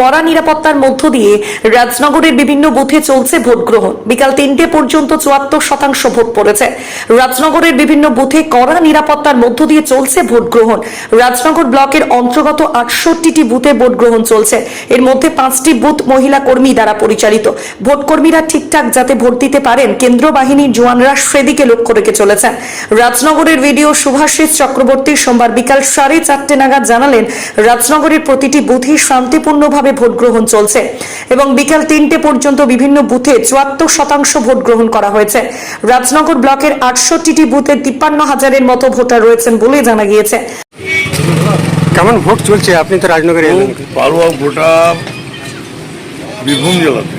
কড়া নিরাপত্তার মধ্য দিয়ে রাজনগরের বিভিন্ন বুথে চলছে ভোট গ্রহণ বিকাল তিনটে পর্যন্ত চুয়াত্তর শতাংশ ভোট পড়েছে। রাজনগরের বিভিন্ন বুথে কড়া নিরাপত্তার মধ্য দিয়ে চলছে ভোট গ্রহণ রাজনগর ব্লকের অন্তর্গত আটষট্টিটি বুথে ভোট গ্রহণ চলছে। এর মধ্যে পাঁচটি বুথ মহিলা কর্মী দ্বারা পরিচালিত। ভোট কর্মীরা ঠিকঠাক যাতে ভোট দিতে পারেন কেন্দ্র বাহিনীর জওয়ানরা সেদিকে লক্ষ্য রেখে চলেছেন। রাজনগরের ভিডিও সুভাষিস চক্রবর্তী সোমবার বিকাল সাড়ে চারটে নাগাদ জানালেন, রাজনগরের প্রতিটি বুথে শান্তিপূর্ণভাবে ভোট গ্রহণ চলছে এবং বিকাল তিনটে পর্যন্ত বিভিন্ন বুথে চুয়াত্তর শতাংশ ভোট গ্রহণ করা হয়েছে। রাজনগর ব্লকের আটষট্টিটি বুথে তিপ্পান্ন হাজারের মতো ভোটার রয়েছেন বলে জানা গিয়েছে। কেমন ভোট চলছে? আপনি তো রাজনগরে পারোয়া গোটা বীরভূম জেলাতে।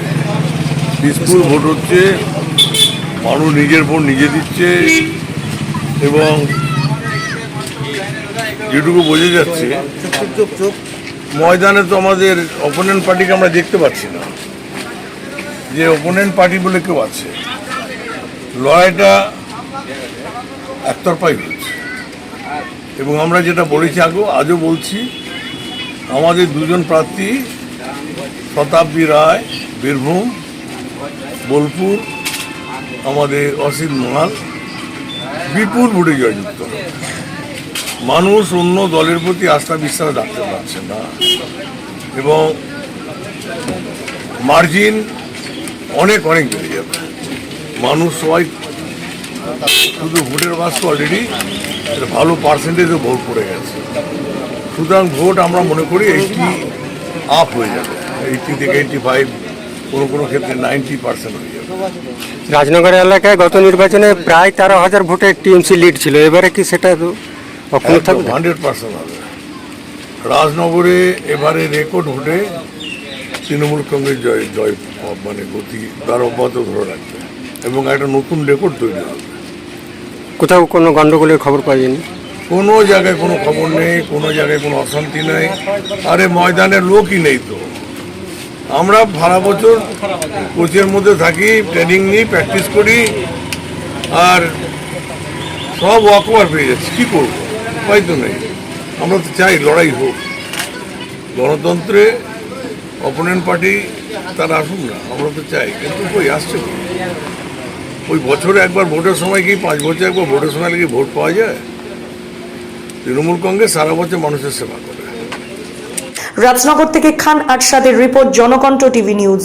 পিসফুল ভোট হচ্ছে মানুষ নিজের ভোট নিজে দিচ্ছে এবং যেটুকু বোঝা যাচ্ছে ময়দানে তো আমাদের অপোনেন্ট পার্টিকে আমরা দেখতে পাচ্ছি না। যে অপোনেন্ট পার্টি বলে কেউ আছে। লড়াইটা একতরফাই হচ্ছে এবং আমরা যেটা বলেছি আগেও, আজও বলছি, আমাদের দুজন প্রার্থী, শতাব্দী রায়, বীরভূম, বোলপুর, আমাদের অসিত মহাল বিপুল ভোটে জয়যুক্ত। মানুষ অন্য দলের প্রতি আস্থা বিশ্বাস রাখতে পারছে না। এবং মার্জিন অনেক অনেক বেড়ে যাবে। মানুষ সবাই শুধু ভোটের বাস তো অলরেডি ভালো পার্সেন্টেজে ভোট পড়ে গেছে। সুতরাং ভোট আমরা মনে করি এইটি আপ হয়ে যাবে। এইটি থেকে এইটি ফাইভ কোনো কোনো ক্ষেত্রে নাইনটি পার্সেন্ট হয়ে যাবে। রাজনগর এলাকায় গত নির্বাচনে প্রায় তেরো হাজার ভোটে টিএমসি লিড ছিল। এবারে কি সেটা অক্ষুণ্ণ থাকবে? হান্ড্রেড পার্সেন্ট হবে। রাজনগরে এবারে রেকর্ড ভোটে তৃণমূল কংগ্রেস জয় জয় মানে গতি তার অব্যাহত ধরে রাখবে এবং একটা নতুন রেকর্ড তৈরি হবে। কোথাও কোনো গন্ডগোলের খবর পাওয়া যায়নি? কোনো জায়গায় কোনো খবর নেই কোনো জায়গায় কোনো অশান্তি নেই। আরে ময়দানের লোকই নেই তো। আমরা সারা বছর কোচের মধ্যে থাকি ট্রেনিং নিই প্র্যাকটিস করি আর সব ওয়াকওভার পেয়ে যাচ্ছি। কী করব? উপায় তো নেই। আমরা তো চাই লড়াই হোক। গণতন্ত্রে অপোনেন্ট পার্টি তারা আসুন না, আমরা তো চাই। কিন্তু কই আসছে ওই বছরে একবার ভোটের সময় কি পাঁচ বছর একবার ভোটের সময় কি ভোট পাওয়া যায়? তৃণমূল কংগ্রেস সারা বছর মানুষের সেবা করে। রাজনগর থেকে খান আটসাদের রিপোর্ট, জনকণ্ঠ টিভি নিউজ।